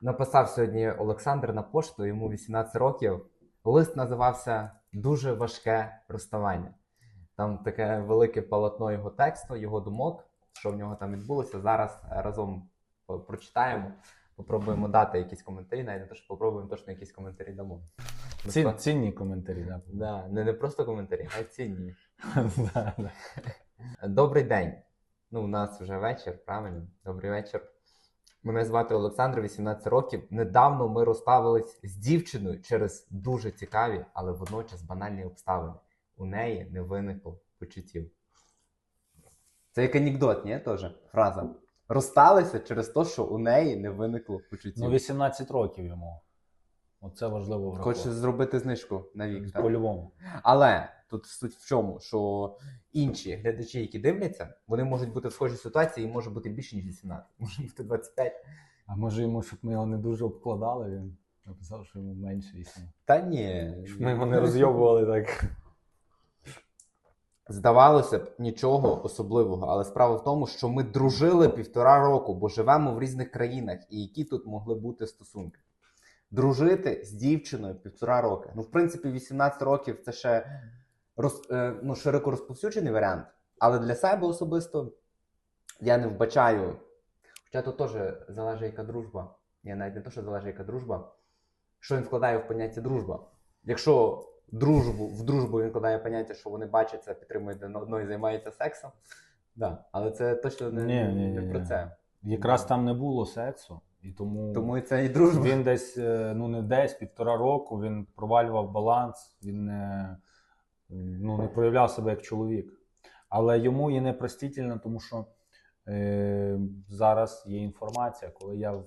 Написав сьогодні Олександр на пошту, йому 18 років. Лист називався Дуже важке розставання. Там таке велике полотно його тексту, його думок, що в нього там відбулося. Зараз разом прочитаємо, попробуємо дати якісь коментарі, навіть не то, що попробуємо точно якісь коментарі дамо. Ці, то- цінні коментарі, да. Да, не, не просто коментарі, а цінні. Добрий день. Ну, у нас вже вечір, правильно? Добрий вечір. Мене звати Олександр, 18 років. Недавно ми розставились з дівчиною через дуже цікаві, але водночас банальні обставини. У неї не виникло почуттів. Це як анекдот, ні? Теж фраза. Розсталися через те, що у неї не виникло почуттів. Ну, 18 років йому. Оце важливо Хоче враховувати. зробити знижку на вік. так? По-любому. Але тут суть в чому, що інші глядачі, які дивляться, вони можуть бути в схожій ситуації і може бути більше, ніж 18, може бути 25. А може йому, щоб ми його не дуже обкладали, він написав, що йому менше 8. Та ні. Щоб ми його не розйобували так. Здавалося б, нічого особливого, але справа в тому, що ми дружили півтора року, бо живемо в різних країнах, і які тут могли бути стосунки. Дружити з дівчиною півтора роки. Ну, в принципі, 18 років це ще роз, е, ну, широко розповсюджений варіант. Але для себе особисто я не вбачаю. Хоча тут теж залежить яка дружба. Я навіть не то, що залежить яка дружба. Що він вкладає в поняття дружба? Якщо дружбу, в дружбу він вкладає поняття, що вони бачаться, підтримують одного і займаються сексом. Да. Але це точно не, ні, не ні, про це. Якраз там не було сексу, і тому, Тому і це і дружба. він десь, е, ну не десь, півтора року він провалював баланс, він не, ну, не проявляв себе як чоловік. Але йому і не простительно, тому що е, зараз є інформація, коли я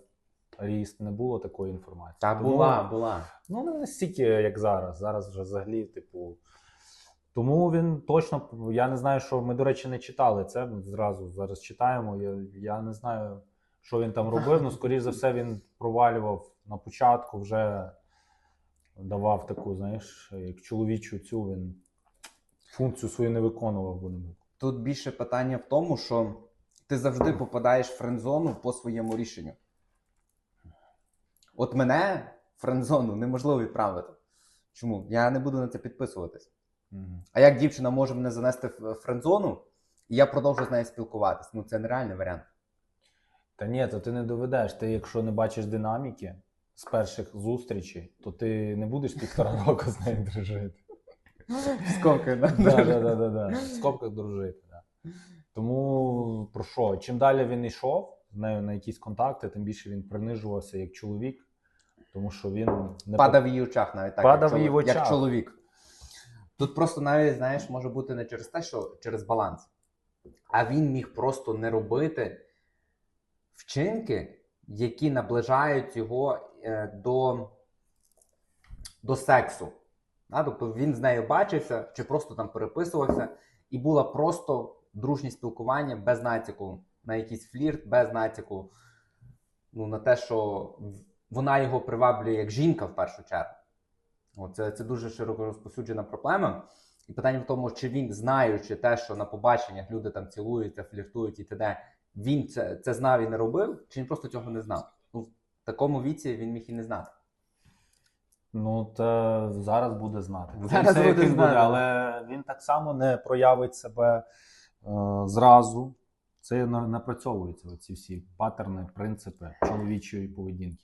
ріс, не було такої інформації. Та була, була. Ну, не настільки, як зараз. Зараз вже взагалі, типу. Тому він точно, я не знаю, що ми, до речі, не читали це зразу. Зараз читаємо. Я, я не знаю, що він там робив. Ну, скоріш за все, він провалював на початку, вже давав таку, знаєш, як чоловічу цю він функцію свою не виконував, будемо. Тут більше питання в тому, що ти завжди попадаєш в френдзону по своєму рішенню. От мене в френдзону неможливо відправити. Чому? Я не буду на це підписуватись. А як дівчина може мене занести в френдзону, і я продовжу з нею спілкуватись? Ну це нереальний варіант. Та ні, то ти не доведеш. Ти, якщо не бачиш динаміки з перших зустрічей, то ти не будеш півтора року з нею дружити. Скільки, да? Да, да, да, да, да. В скобках дружити. Да. Тому про що? Чим далі він йшов з нею на якісь контакти, тим більше він принижувався як чоловік, тому що він не Падав в її очах навіть так. Падав як, в її чоловік- як чоловік. Тут просто навіть, знаєш, може бути не через те, що через баланс. А він міг просто не робити вчинки, які наближають його е, до, до сексу. А, тобто він з нею бачився чи просто там переписувався, і було просто дружнє спілкування без натяку на якийсь флірт, без натяку ну, на те, що вона його приваблює як жінка в першу чергу. От це, дуже широко розповсюджена проблема. І питання в тому, чи він, знаючи те, що на побаченнях люди там цілуються, фліртують і т.д., він це, це знав і не робив, чи він просто цього не знав? Ну, в такому віці він міг і не знати. Ну, та зараз буде знати. Зараз Це буде він знати. але він так само не проявить себе е, зразу. Це на- напрацьовуються ці всі паттерни, принципи чоловічої поведінки.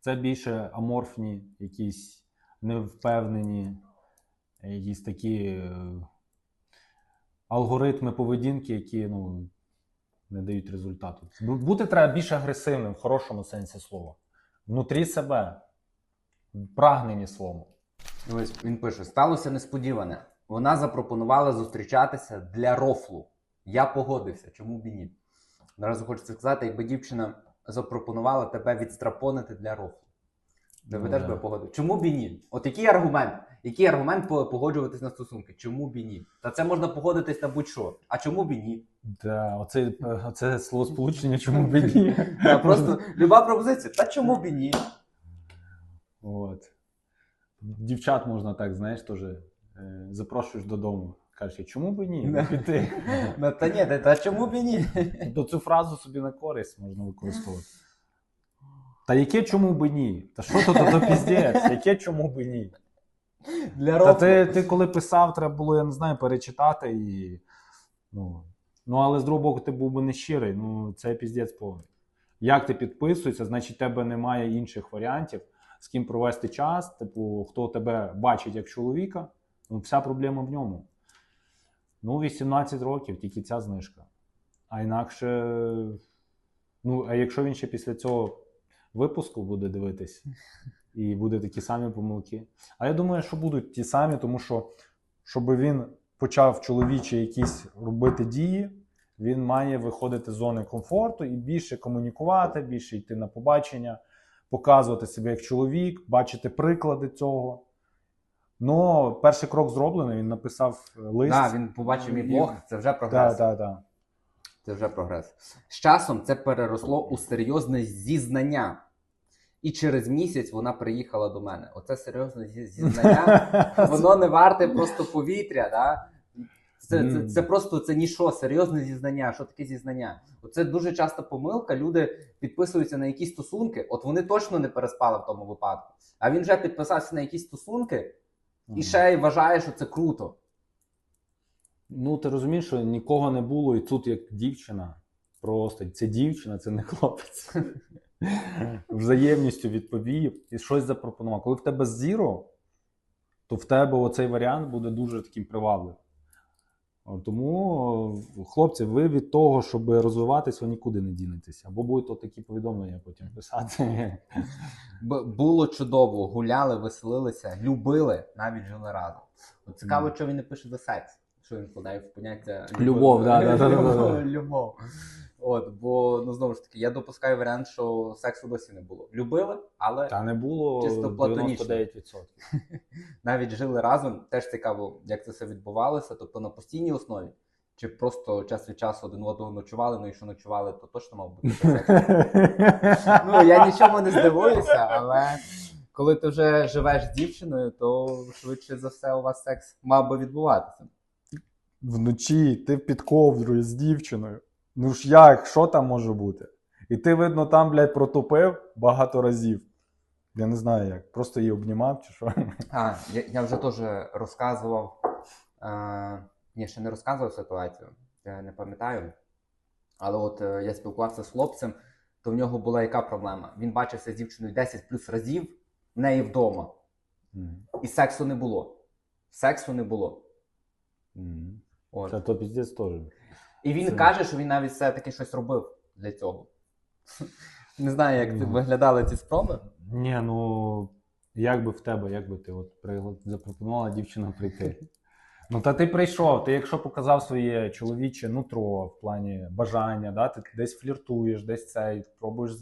Це більше аморфні, якісь невпевнені, якісь такі е, алгоритми поведінки, які ну, не дають результату. Бути треба більш агресивним в хорошому сенсі слова. Внутрі себе, прагнені словом. Ось він пише: сталося несподіване. Вона запропонувала зустрічатися для рофлу. Я погодився, чому б і ні? Наразі хочеться сказати, якби дівчина запропонувала тебе відстрапонити для рофлу. Ти Ну, би теж би погодив. Чому б і ні? От який аргумент? Який аргумент по- погоджуватись на стосунки? Чому б і ні? Та це можна погодитись на будь-що. А чому б і ні? Да, оце, оце словосполучення, чому б і ні. Просто люба пропозиція. Та чому б і ні? От. Дівчат можна так, знаєш, теж е, запрошуєш додому. Кажеш, чому б і ні? Да. Піти. Ну та ні, та, чому б і ні? Тобто цю фразу собі на користь можна використовувати. Та яке чому би ні? Та що то, то, піздець? Яке чому би ні? Для Та ти, ти коли писав, треба було, я не знаю, перечитати і. Ну, ну але з другого боку, ти був би не щирий. Ну, це піздець повний. Як ти підписуєшся, значить, в тебе немає інших варіантів, з ким провести час. Типу, хто тебе бачить як чоловіка, ну, вся проблема в ньому. Ну, 18 років, тільки ця знижка. А інакше. Ну, а якщо він ще після цього випуску буде дивитись, і буде такі самі помилки. А я думаю, що будуть ті самі, тому що щоб він почав чоловічі якісь робити дії, він має виходити з зони комфорту і більше комунікувати, більше йти на побачення, показувати себе як чоловік, бачити приклади цього. Ну, перший крок зроблений, він написав е, лист. Да, він побачив мій блог, це вже прогрес. Так, так, так. Це вже прогрес. З часом це переросло у серйозне зізнання. І через місяць вона приїхала до мене. Оце серйозне зізнання. Воно не варте просто повітря. Да? Це, це, це просто це ніщо, серйозне зізнання. Що таке зізнання? Оце дуже часто помилка. Люди підписуються на якісь стосунки. От вони точно не переспали в тому випадку. А він вже підписався на якісь стосунки і ще й вважає, що це круто. Ну, ти розумієш, що нікого не було, і тут як дівчина. Просто це дівчина, це не хлопець. Взаємністю відповів і щось запропонував. Коли в тебе зіро, то в тебе оцей варіант буде дуже таким привабливим. От Тому, е, хлопці, ви від того, щоб розвиватись, ви нікуди не дінетеся. Або будете такі повідомлення потім писати. Б- було чудово, гуляли, веселилися, любили, навіть жили разом. От цікаво, що він не пише за секс, що він вкладає в поняття Любов, да, да, да, да, да. Любов. От, бо ну знову ж таки, я допускаю варіант, що сексу досі не було. Любили, але Та не було Чисто платонічно. 99%. навіть жили разом. Теж цікаво, як це все відбувалося. Тобто на постійній основі, чи просто час від часу один в одного ночували, ну і що ночували, то точно мав бути секс. Ну, я нічому не здивуюся, але коли ти вже живеш з дівчиною, то швидше за все у вас секс мав би відбуватися. Вночі ти під ковдрою з дівчиною. Ну ж як, що там може бути? І ти, видно, там, блядь, протупив багато разів. Я не знаю як. Просто її обнімав чи що. А, я, я вже теж розказував. Е, ні, ще не розказував ситуацію, я не пам'ятаю. Але от е, я спілкувався з хлопцем, то в нього була яка проблема? Він бачився з дівчиною 10 плюс разів в неї вдома, і сексу не було. Сексу не було. От. Це то піздець теж. І він Це- каже, що він навіть все-таки щось робив для цього. Не знаю, як Ну. виглядали ці спроби. Ні, ну як би в тебе, як би ти от запропонувала дівчина прийти. Ну, та ти прийшов, ти якщо показав своє чоловіче нутро в плані бажання, да, ти десь фліртуєш, десь цей, пробуєш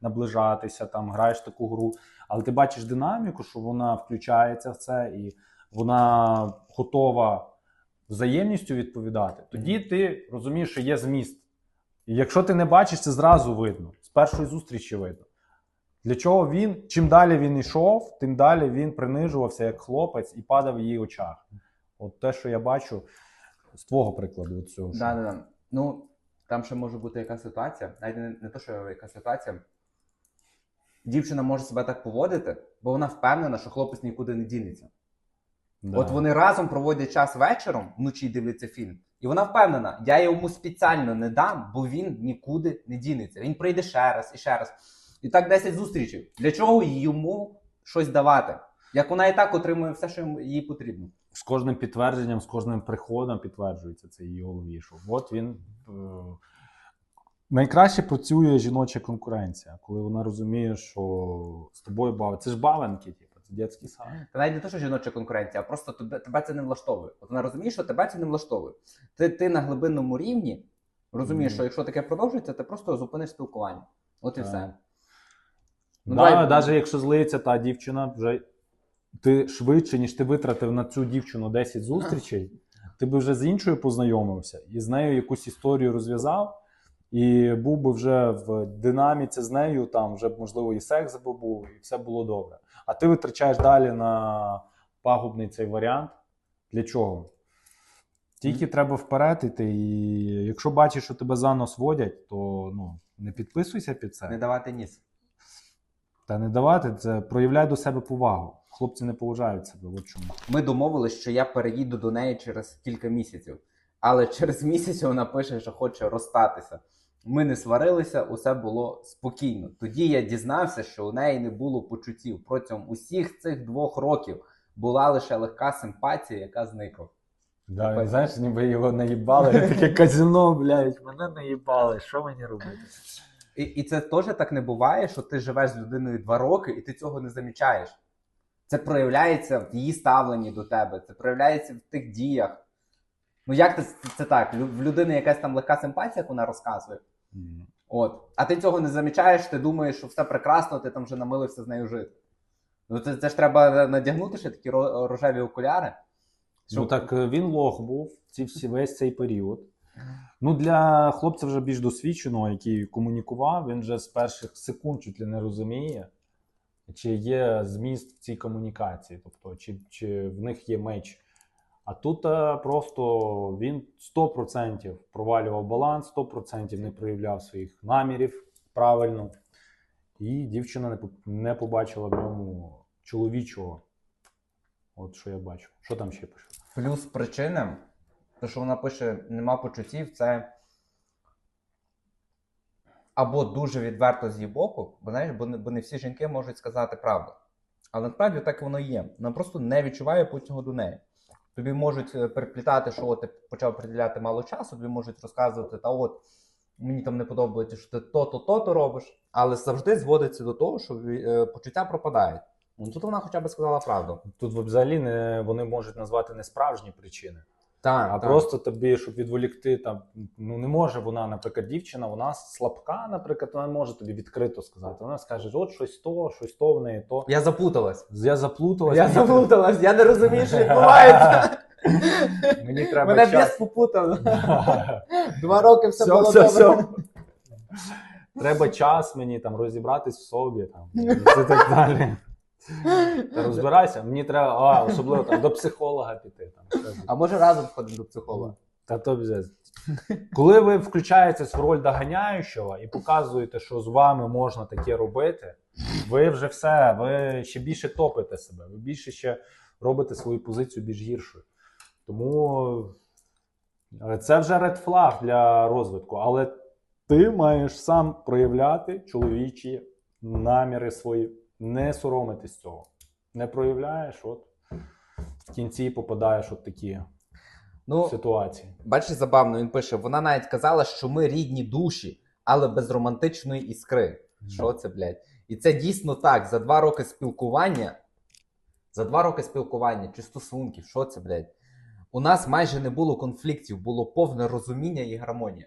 наближатися, там, граєш таку гру, але ти бачиш динаміку, що вона включається в це і вона готова взаємністю відповідати, тоді ти розумієш, що є зміст. І якщо ти не бачиш, це зразу видно. З першої зустрічі видно. Для чого він, чим далі він йшов, тим далі він принижувався як хлопець і падав в її очах. От те, що я бачу з твого прикладу, от цього. Да, да, да. Ну, там ще може бути яка ситуація, навіть не, не то, що яка ситуація. Дівчина може себе так поводити, бо вона впевнена, що хлопець нікуди не дінеться. Да. От вони разом проводять час вечором, вночі дивляться фільм, і вона впевнена, я йому спеціально не дам, бо він нікуди не дінеться. Він прийде ще раз і ще раз. І так 10 зустрічей. Для чого йому щось давати? Як вона і так отримує все, що їй потрібно. З кожним підтвердженням, з кожним приходом підтверджується це її голові. Що от він. Е... Найкраще працює жіноча конкуренція, коли вона розуміє, що з тобою бавить. Це ж бавинки, типу, дитячий сад. Та навіть не то, що жіноча конкуренція, а просто тебе, тебе це не влаштовує. От вона розуміє, що тебе це не влаштовує. Ти, ти на глибинному рівні розумієш, Мгм. що якщо таке продовжується, ти просто зупиниш спілкування. От і Так. все. Ну, да, давай- Навіть якщо злиться та дівчина, вже ти швидше, ніж ти витратив на цю дівчину 10 зустрічей, ти би вже з іншою познайомився і з нею якусь історію розв'язав, і був би вже в динаміці з нею, там вже б, можливо і секс би був, і все було добре. А ти витрачаєш далі на пагубний цей варіант. Для чого? Тільки треба вперед іти, і якщо бачиш, що тебе за нос водять, то ну, не підписуйся під це. Не давати ніс. Та не давати, це проявляй до себе повагу. Хлопці не поважають себе. От чому. Ми домовились, що я переїду до неї через кілька місяців. Але через місяць вона пише, що хоче розстатися. Ми не сварилися, усе було спокійно. Тоді я дізнався, що у неї не було почуттів. Протягом усіх цих двох років була лише легка симпатія, яка зникла. Да, Типа- знаєш, ніби його наїбали. Таке казино, блядь, мене наїбали. Що мені робити? І, і це теж так не буває, що ти живеш з людиною два роки і ти цього не замічаєш. Це проявляється в її ставленні до тебе, це проявляється в тих діях. Ну як це, це так? В людини якась там легка симпатія, як вона розказує. От. А ти цього не замічаєш, ти думаєш, що все прекрасно, ти там вже намилився з нею жити. Ну це, це ж треба надягнути ще такі рожеві окуляри. Ну так е, він лох був ці всі весь цей період. Ну, для хлопця вже більш досвідченого, який комунікував, він вже з перших секунд чуть ли не розуміє, чи є зміст в цій комунікації, тобто, чи, чи в них є меч. А тут е, просто він 100% провалював баланс, 100% не проявляв своїх намірів правильно. І дівчина не, побачила в ньому чоловічого. От що я бачу. Що там ще пише? Плюс причина, то що вона пише, нема почуттів, це або дуже відверто з її боку, бо знаєш, бо не, бо не всі жінки можуть сказати правду. Але насправді так воно є. Вона просто не відчуває потягу до неї. Тобі можуть е, переплітати, що ти почав приділяти мало часу, тобі можуть розказувати, та от мені там не подобається, що ти то-то, то-то робиш, але завжди зводиться до того, що е, почуття пропадають. Ну тут вона хоча б сказала правду. Тут взагалі не вони можуть назвати не справжні причини, Так, а просто тобі, щоб відволікти там. Ну не може вона, наприклад, дівчина, вона слабка, наприклад, вона не може тобі відкрито сказати. Вона скаже, от щось то, щось то в неї то. Я заплуталась. Я заплуталась. Я заплуталась, я не розумію, що відбувається. Мені треба Мене час. попутав. Два роки все, Все, було все, добре. все. Треба час мені там розібратись в собі, там і так далі. Розбирайся, мені треба, а, особливо там до психолога піти. Там, А може разом входимо до психолога? Та то бзез. Коли ви включаєтесь в роль доганяючого і показуєте, що з вами можна таке робити, ви вже все, ви ще більше топите себе, ви більше ще робите свою позицію більш гіршою. Тому це вже ред флаг для розвитку, але ти маєш сам проявляти чоловічі наміри свої, не соромитись цього. Не проявляєш, от в кінці попадаєш от такі Ну, ситуації. бачиш, забавно, він пише: вона навіть казала, що ми рідні душі, але без романтичної іскри. Що це, блядь? І це дійсно так. За два роки спілкування. За два роки спілкування чи стосунків, що це, блядь? У нас майже не було конфліктів, було повне розуміння і гармонія.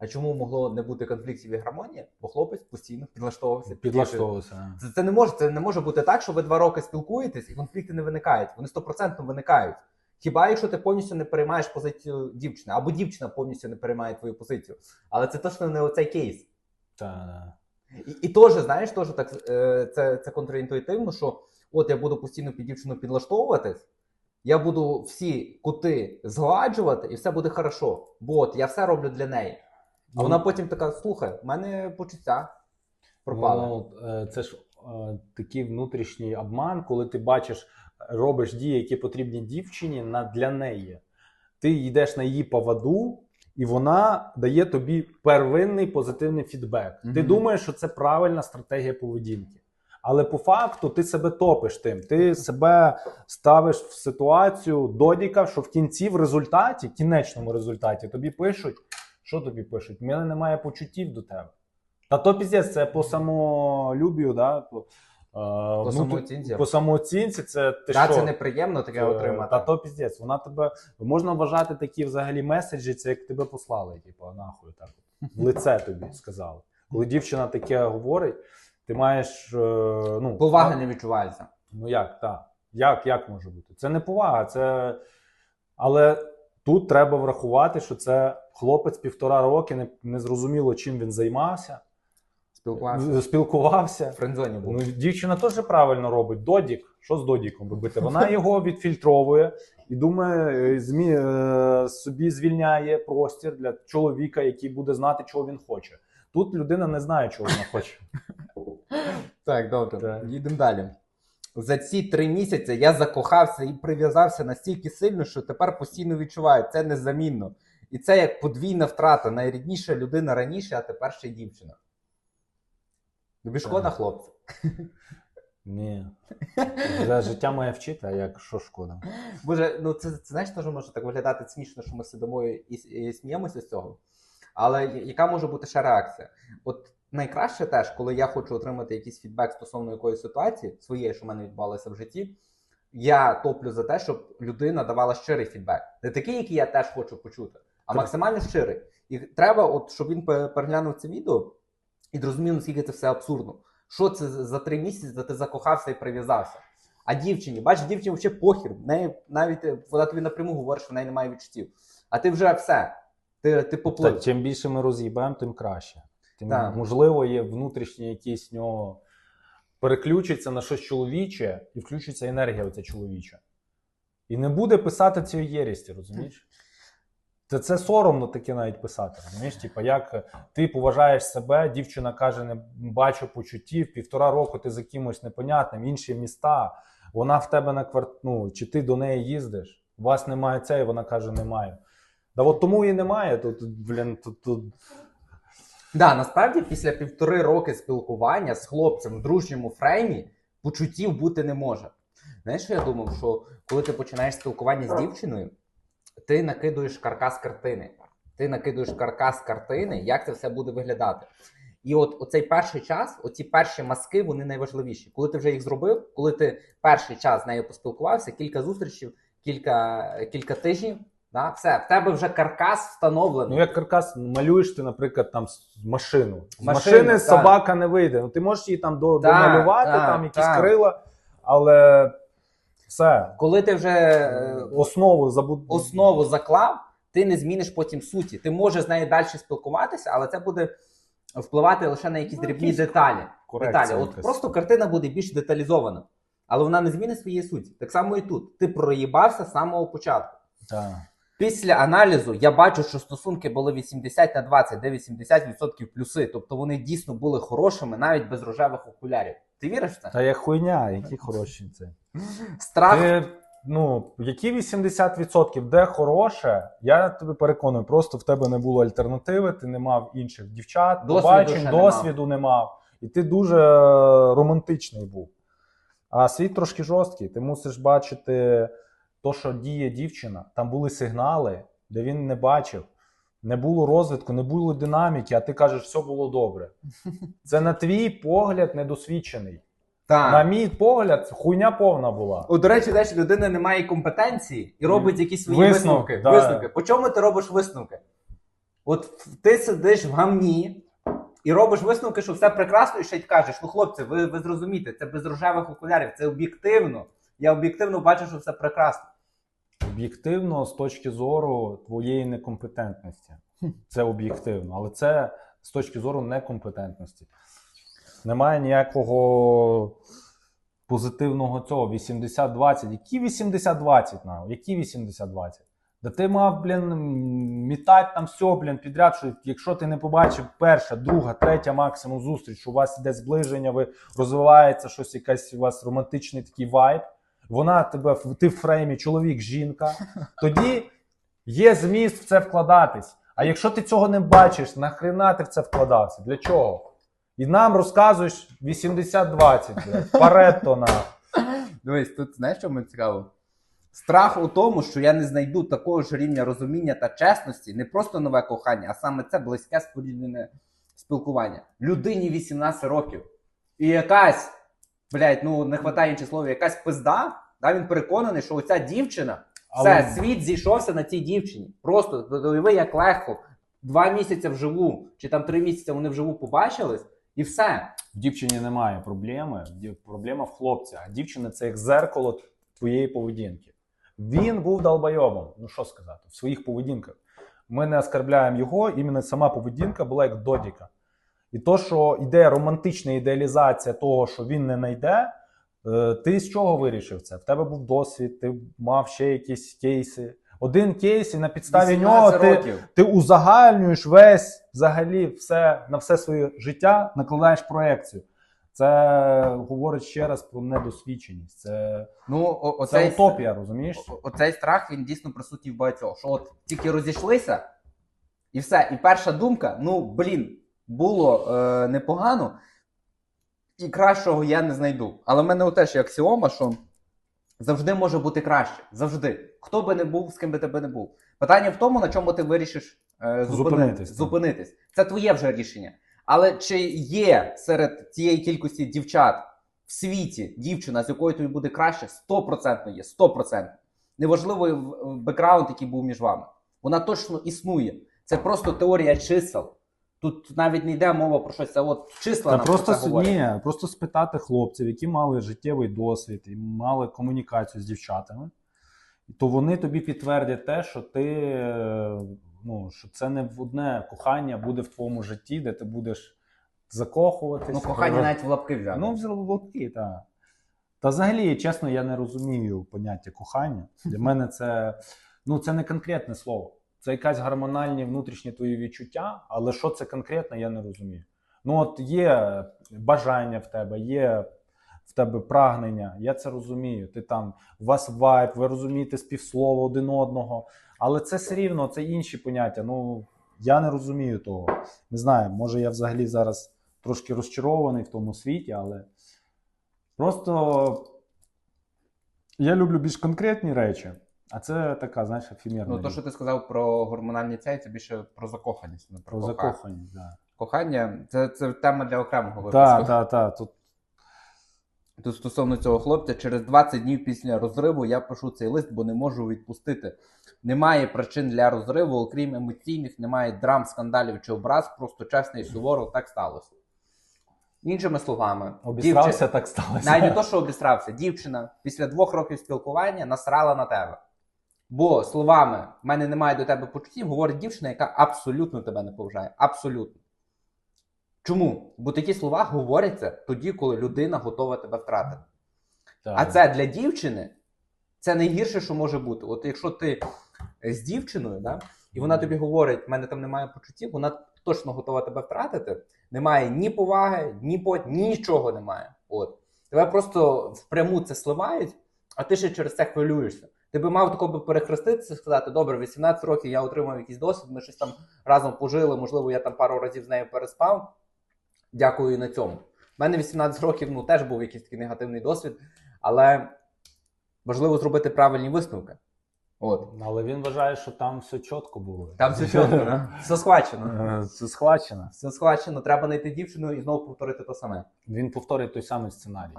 А чому могло не бути конфліктів і гармонія? Бо хлопець постійно підлаштовувався. Підлаштовувався. Це, це не може, це не може бути так, що ви два роки спілкуєтесь і конфлікти не виникають. Вони стопроцентно виникають. Хіба якщо ти повністю не переймаєш позицію дівчини, або дівчина повністю не переймає твою позицію. Але це точно не оцей кейс. Та, І, і теж, знаєш, теж так е, це, це контрінтуїтивно, що от я буду постійно під дівчину підлаштовуватись, я буду всі кути згладжувати, і все буде хорошо. Бо от я все роблю для неї. А вона потім така: слухай, в мене почуття пропали. Ну, е, це ж е, такий внутрішній обман, коли ти бачиш, робиш дії, які потрібні дівчині на, для неї. Ти йдеш на її поводу, і вона дає тобі первинний позитивний фідбек. Ти думаєш, що це правильна стратегія поведінки. Але по факту ти себе топиш тим. Ти себе ставиш в ситуацію додіка, що в кінці, в результаті, кінечному результаті, тобі пишуть, що тобі пишуть? У мене немає почуттів до тебе. Та то піздець, це по самолюбію, да? по, е, ну, самооцінці. По самооцінці це ти Та що? це неприємно таке Е, отримати. Та то піздець. Вона тебе можна вважати такі взагалі меседжі, це як тебе послали, типу, нахуй так. В лице тобі сказали. Коли дівчина таке говорить, ти маєш. е, ну, Поваги не відчувається. Ну як, так. Як, як може бути? Це не повага, це. Але тут треба врахувати, що це хлопець півтора роки, не, не зрозуміло, чим він займався, Спілкувався. спілкувався. В френдзоні був. Ну, дівчина теж правильно робить. Додік. Що з Додіком робити? Вона його відфільтровує і думає, е, змі, е, собі звільняє простір для чоловіка, який буде знати, чого він хоче. Тут людина не знає, чого вона хоче. Так, добре. Їдемо далі. За ці три місяці я закохався і прив'язався настільки сильно, що тепер постійно відчуваю, це незамінно. І це як подвійна втрата. Найрідніша людина раніше, а тепер ще й дівчина. Тобі шкода, Так. хлопці? Ні. Вже життя моє вчити, а як що шкода? Боже, ну це, це знаєш, теж може так виглядати смішно, що ми сидимо і, і сміємося з цього. Але яка може бути ще реакція? От найкраще теж, коли я хочу отримати якийсь фідбек стосовно якоїсь ситуації, своєї, що в мене відбувалося в житті, я топлю за те, щоб людина давала щирий фідбек. Не такий, який я теж хочу почути, а максимально щирий. І треба, от, щоб він переглянув це відео і зрозумів, наскільки це все абсурдно. Що це за три місяці, де ти закохався і прив'язався? А дівчині, бачиш, дівчині взагалі похір. В неї навіть е, вона тобі напряму говорить, що в неї немає відчуттів. А ти вже все. Ти, ти поплив. Так, чим більше ми роз'їбаємо, тим краще. Тим, Так. можливо, є внутрішній якийсь в нього переключиться на щось чоловіче і включиться енергія оця чоловіча. І не буде писати цієї єрісті, розумієш? Та це соромно таке навіть писати. Розумієш? Типа, як ти поважаєш себе, дівчина каже, не бачу почуттів, півтора року ти за кимось непонятним, інші міста, вона в тебе на кварт... ну, чи ти до неї їздиш, у вас немає це, і вона каже, немає. Да от тому і немає. Тут, блін, тут, тут Да, насправді після півтори роки спілкування з хлопцем в дружньому фреймі почуттів бути не може. Знаєш, що я думав, що коли ти починаєш спілкування з дівчиною, ти накидуєш каркас картини. Ти накидуєш каркас картини, як це все буде виглядати. І от оцей перший час, оці перші маски, вони найважливіші. Коли ти вже їх зробив, коли ти перший час з нею поспілкувався, кілька зустрічей, кілька, кілька тижнів, да, все, в тебе вже каркас встановлений. Ну, як каркас, малюєш ти, наприклад, там машину. З Машину, машини так. собака не вийде. Ну, ти можеш її там домалювати, так, там якісь крила, але все. Коли ти вже е, Основу забуд... основу заклав, ти не зміниш потім суті. Ти можеш з нею далі спілкуватися, але це буде впливати лише на якісь Ну, дрібні якісь деталі. корекція деталі. От якась. просто картина буде більш деталізована, але вона не змінить своєї суті. Так само і тут. Ти проїбався з самого початку. Так. Після аналізу я бачу, що стосунки були 80 на 20, де 80% плюси. Тобто вони дійсно були хорошими навіть без рожевих окулярів. Ти віриш в це? Та як хуйня, які хороші це. Страх. Ти, ну, які 80%, де хороше, я тебе переконую, просто в тебе не було альтернативи, ти не мав інших дівчат, Досвіду побачень, ще не досвіду не мав. І ти дуже романтичний був. А світ трошки жорсткий. Ти мусиш бачити то, що діє дівчина. Там були сигнали, де він не бачив. Не було розвитку, не було динаміки, а ти кажеш, все було добре. Це на твій погляд недосвідчений. Так. На мій погляд, хуйня повна була. О, до речі, знаєш, людина не має компетенції і робить якісь свої Висновки, висновки. да. висновки. По чому ти робиш висновки? От ти сидиш в гамні і робиш висновки, що все прекрасно, і ще й кажеш: ну хлопці, ви, ви зрозумієте, це без рожевих окулярів, це об'єктивно. Я об'єктивно бачу, що все прекрасно. Об'єктивно, з точки зору твоєї некомпетентності. Це об'єктивно, але це з точки зору некомпетентності. Немає ніякого позитивного цього. 80-20. Які 80-20 на? Які 80-20? Да ти мав, блін, мітати там все, блін, підряд, що якщо ти не побачив перша, друга, третя максимум зустріч, у вас іде зближення, ви розвивається щось, якась у вас романтичний такий вайб, вона тебе в- ти в фреймі чоловік, жінка, тоді є зміст в це вкладатись. А якщо ти цього не бачиш, нахрена ти в це вкладався? Для чого? І нам розказуєш 80-20, блядь, Паретто на. Дивись, тут знаєш, що мені цікаво? Страх у тому, що я не знайду такого ж рівня розуміння та чесності, не просто нове кохання, а саме це близьке споріднене спілкування. Людині 18 років. І якась, блядь, ну не вистачає інших слов, якась пизда, да, він переконаний, що оця дівчина, Але- все, світ зійшовся на цій дівчині. Просто уяви, як легко. Два місяці вживу, чи там три місяці вони вживу побачились, і все. В дівчині немає проблеми. дів- Проблема в хлопці. А дівчина це як зеркало твоєї поведінки. Він був долбойобом. Ну що сказати, в своїх поведінках. Ми не оскарбляємо його, іменно сама поведінка була як Додіка. І то, що йде романтична ідеалізація того, що він не знайде, е, ти з чого вирішив це? В тебе був досвід, ти мав ще якісь кейси. Один кейс, і на підставі нього ти, ти узагальнюєш весь взагалі все на все своє життя, накладаєш проекцію. Це говорить ще раз про недосвідченість. Це, Ну, о- це оцей, утопія, розумієш? о- оцей страх він дійсно присутній в багатьох. Що от тільки розійшлися, і все. І перша думка: ну блін, було е, непогано, і кращого я не знайду. Але в мене теж є аксіома, що завжди може бути краще. Завжди. Хто би не був, з ким би тебе не був. Питання в тому, на чому ти вирішиш е, зупинитись. Зупинитись, зупинитись. Це твоє вже рішення. Але чи є серед цієї кількості дівчат в світі дівчина, з якою тобі буде краще, 100% є, 100%. Неважливо бекграунд, який був між вами. Вона точно існує. Це просто теорія чисел. Тут навіть не йде мова про щось. Це от числа Та нам просто, про це говорять. ні, просто спитати хлопців, які мали життєвий досвід і мали комунікацію з дівчатами, то вони тобі підтвердять те, що ти ну, що це не одне кохання буде в твоєму житті, де ти будеш закохуватись. Ну, кохання роз- навіть в лапки взяти. Ну, взяли лодки, так. Та взагалі, чесно, я не розумію поняття кохання. Для мене це, ну, це не конкретне слово. Це якась гормональні внутрішні твої відчуття, але що це конкретно, я не розумію. Ну, от є бажання в тебе, є в тебе прагнення, я це розумію. Ти там, у вас вайб, ви розумієте співслово один одного, але це все рівно, це інші поняття. Ну, я не розумію того. Не знаю, може я взагалі зараз трошки розчарований в тому світі, але просто я люблю більш конкретні речі, а це така, знаєш, ефемерна. Ну, то, що ти сказав про гормональні цей, це більше про закоханість, не про, про кохання. закоханість. Да. Кохання це, це тема для окремого випуску. Так, так, так. Тут Тут стосовно цього хлопця, через 20 днів після розриву я пишу цей лист, бо не можу відпустити. Немає причин для розриву, окрім емоційних, немає драм, скандалів чи образ, просто чесно і суворо так сталося. Іншими словами, обісрався, так сталося. навіть не то, що обістрався, дівчина після двох років спілкування насрала на тебе. Бо словами в мене немає до тебе почуттів, говорить дівчина, яка абсолютно тебе не поважає. Абсолютно. Чому? Бо такі слова говоряться тоді, коли людина готова тебе втратити. Так. А це для дівчини це найгірше, що може бути. От якщо ти з дівчиною, да, і вона тобі говорить, в мене там немає почуттів, вона точно готова тебе втратити. Немає ні поваги, ні по нічого немає. От тебе просто впряму це сливають, а ти ще через це хвилюєшся. Ти би мав тако би перехреститися, сказати, добре, 18 років я отримав якийсь досвід, ми щось там разом пожили, можливо, я там пару разів з нею переспав. Дякую і на цьому. У мене 18 років ну, теж був якийсь такий негативний досвід, але важливо зробити правильні висновки. От. Але він вважає, що там все чітко було. Там все чітко, да? все схвачено. Це схвачено. Все схвачено, треба знайти дівчину і знову повторити те саме. Він повторить той самий сценарій.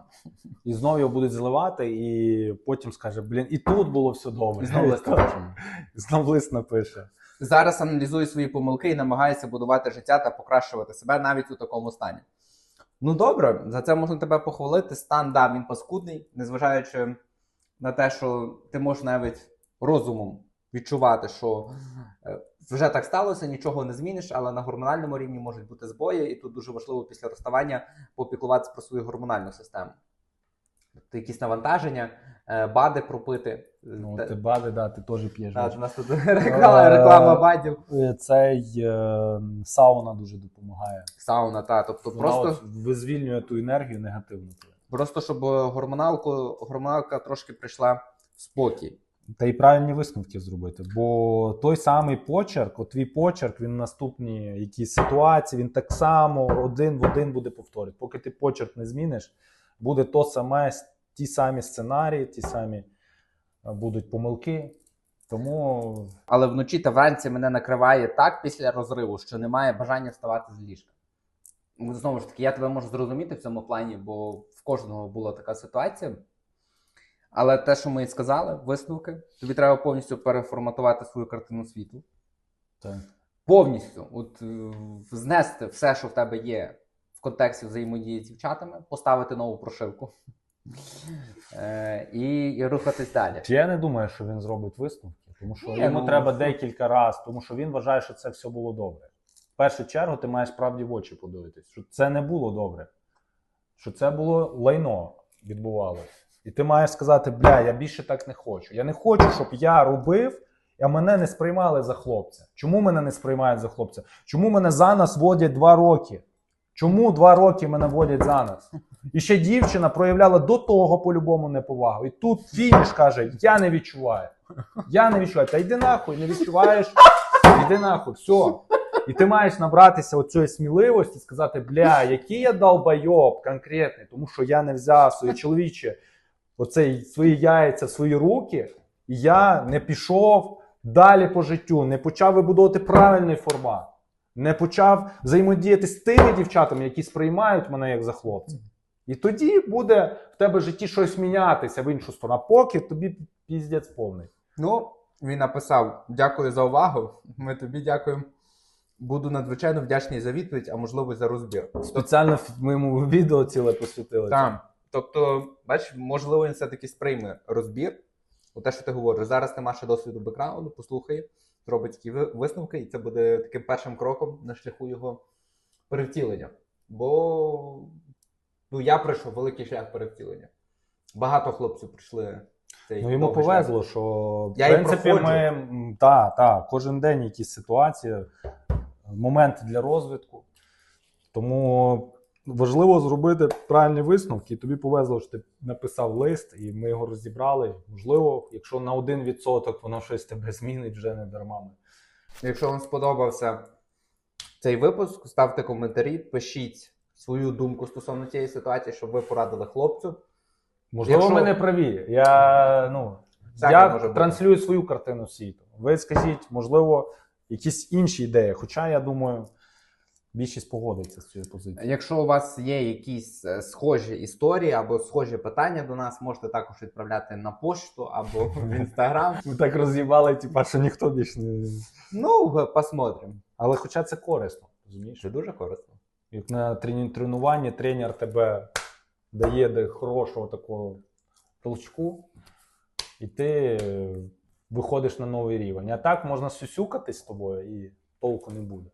І знову його будуть зливати, і потім скаже: блін, і тут було все добре. І знову лист напише. І Знов лист напише. Зараз аналізую свої помилки і намагаюся будувати життя та покращувати себе навіть у такому стані. Ну добре, за це можна тебе похвалити. Стан, да, він паскудний, незважаючи на те, що ти можеш навіть розумом відчувати, що е, вже так сталося, нічого не зміниш, але на гормональному рівні можуть бути збої, і тут дуже важливо після розставання попіклуватися про свою гормональну систему. Тобто якісь навантаження, е, бади пропити. Ну, Те- ти бади, да, ти теж п'єш. Так, у нас тут реклама, реклама бадів. Е, Цей е, сауна дуже допомагає. Сауна, та. Тобто Вона просто, визвільнює ту енергію негативну. просто щоб гормоналку, гормоналка трошки прийшла в спокій. Та й правильні висновки зробити. Бо той самий почерк, от твій почерк, він в наступній якійсь ситуації, він так само один в один буде повторювати. Поки ти почерк не зміниш, буде то саме, ті самі сценарії, ті самі е, будуть помилки. Тому Але вночі та вранці мене накриває так після розриву, що немає бажання вставати з ліжка. Знову ж таки, я тебе можу зрозуміти в цьому плані, бо в кожного була така ситуація. Але те, що ми і сказали, висновки, тобі треба повністю переформатувати свою картину світу. так. повністю от, е, знести все, що в тебе є в контексті взаємодії з дівчатами, поставити нову прошивку е, і, і рухатись далі. Чи я не думаю, що він зробить висновки, тому що Ні, йому ну, треба ну. декілька разів, тому що він вважає, що це все було добре. В першу чергу ти маєш правді в очі подивитись, що це не було добре, що це було лайно відбувалось. І ти маєш сказати, бля, я більше так не хочу. Я не хочу, щоб я робив, а мене не сприймали за хлопця. Чому мене не сприймають за хлопця? Чому мене за нас водять два роки? Чому два роки мене водять за нас? І ще дівчина проявляла до того по-любому неповагу. І тут фініш каже: я не відчуваю. Я не відчуваю. Та йди нахуй, не відчуваєш. Йди нахуй, все. І ти маєш набратися оцієї сміливості і сказати, бля, який я долбайоб конкретний, тому що я не взяв своє чоловіче, оцей свої яйця свої руки, і я не пішов далі по життю, не почав вибудовувати правильний формат, не почав взаємодіяти з тими дівчатами, які сприймають мене як за хлопця. І тоді буде в тебе в житті щось мінятися в іншу сторону. А поки тобі піздець повний. Ну, він написав: дякую за увагу. Ми тобі дякуємо. Буду надзвичайно вдячний за відповідь, а можливо за розбір. Спеціально в моєму відео ціле посвятили. Так. Тобто, бач, можливо, він все-таки сприйме розбір. У те, що ти говориш, зараз нема ще досвіду бекграунду, послухає, зробить такі висновки, і це буде таким першим кроком на шляху його перевтілення. Бо ну, я пройшов великий шлях перевтілення. Багато хлопців прийшли. цей Ну йому повезло, що в Я принципі ми та, та, кожен день якісь ситуації, моменти для розвитку. Тому важливо зробити правильні висновки. Тобі повезло, що ти написав лист, і ми його розібрали. Можливо, якщо на один відсоток воно щось тебе змінить, вже не дарма. Якщо вам сподобався цей випуск, ставте коментарі, пишіть свою думку стосовно цієї ситуації, щоб ви порадили хлопцю. Можливо, Якщо- ми не праві. Я, ну, Всяке я може бути. транслюю свою картину світу. Ви скажіть, можливо, якісь інші ідеї. Хоча, я думаю, більшість погодиться з цією позицією. Якщо у вас є якісь е, схожі історії або схожі питання до нас, можете також відправляти на пошту або в інстаграм. Ми так роз'їбали, типа, що ніхто більше не. Ну, посмотрим. Але хоча це корисно, розумієш? Це дуже корисно. Як на тренуванні тренер тебе дає до хорошого такого толчку, і ти виходиш на новий рівень. А так можна сюсюкатись з тобою і толку не буде.